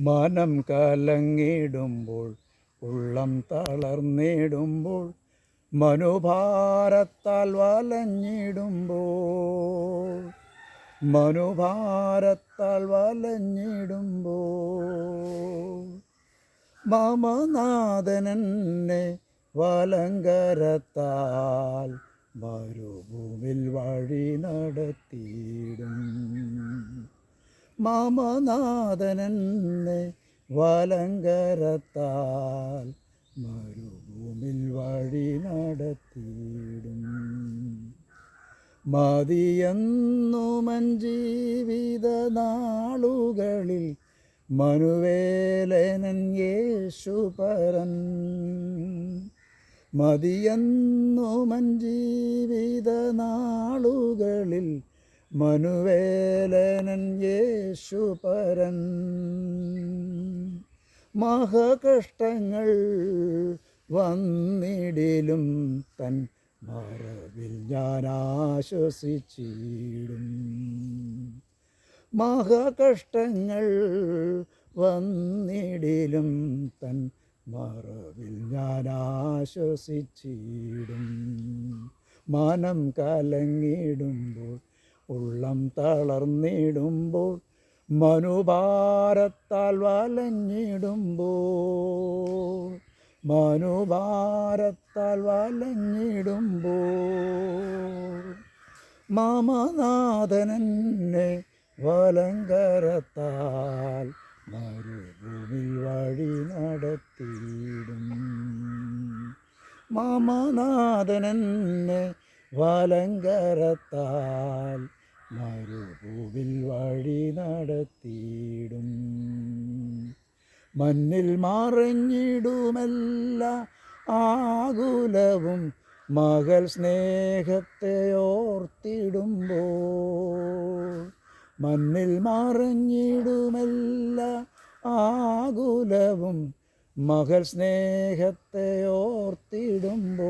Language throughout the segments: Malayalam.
മനം കലങ്ങിടുമ്പോൾ ഉള്ളം തളർന്നിടുമ്പോൾ മനുഭാരത്താൽ വലഞ്ഞിടുമ്പോൾ മനുഭാരത്താൽ വലഞ്ഞിടുമ്പോൾ മമനാഥനെന്നെ വലങ്കരത്താൽ മരുഭൂമിൽ വഴി നടത്തിയിടും മമനാഥനെന്നെ വലങ്കരത്താൽ മരുഭൂമിൽ വഴി നടത്തിയിടും. മതിയെന്നുമൻ ജീവിത നാളുകളിൽ മനുവേലനൻ യേശുപരൻ മതിയെന്നുമൻ ജീവിത നാളുകളിൽ മനുവേലനൻ യേശു പരൻ. മഹകഷ്ടങ്ങൾ വന്നിടിലും തൻ മറവിൽ ഞാൻ ആശ്വസിച്ചിടും. മഹാകഷ്ടങ്ങൾ വന്നിടിലും തൻ മറവിൽ ഞാൻ ആശ്വസിച്ചിടും. മനം കലങ്ങിടുമ്പോൾ ഉള്ളം തളർന്നിടുമ്പോൾ മനുഭാരത്താൽ വലഞ്ഞിടുമ്പോൾ മനുഭാരത്താൽ വലഞ്ഞിടുമ്പോൾ മാമനാഥനെന്നെ വലങ്കരത്താൽ മരുഭൂമിൽ വഴി നടത്തിയിടും. മാമനാഥനെന്നെ വലങ്കരത്താൽ മരുഭൂമിൽ വഴി നടത്തിയിടും. മണ്ണിൽ മറിഞ്ഞിടുമല്ല ആകുലവും മകൾ സ്നേഹത്തെ ഓർത്തിടുമ്പോൾ. മണ്ണിൽ മറിഞ്ഞിടുമല്ല ആകുലവും മകൾ സ്നേഹത്തെ ഓർത്തിടുമ്പോൾ.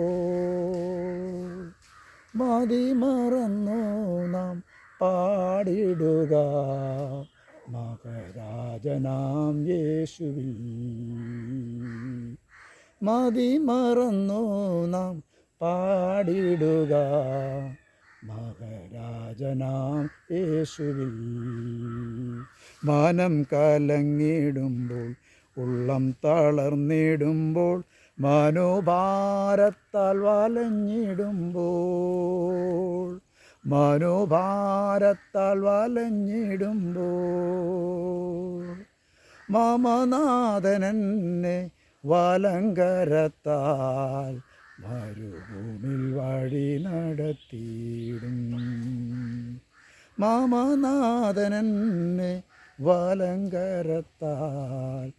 മതി മറന്നു നാം പാടിടുക. മകരാജനാം യേശുവിൽ. മതി മറന്നു നാം പാടിടുക. മകരാജനാം യേശുവിൽ. മാനം കലങ്ങിടുമ്പോൾ ഉള്ളം തളർന്നിടുമ്പോൾ മനോഭാരത്താൽ വലഞ്ഞിടുമ്പോൾ മനോഭാരത്താൽ വലഞ്ഞിടുമ്പോൾ മമനാഥനെന്നെ വലങ്കരത്താൽ മരുഭൂമിൽ വഴി നടത്തിയിടും. മാമനാഥനെന്നെ വലങ്കരത്താൽ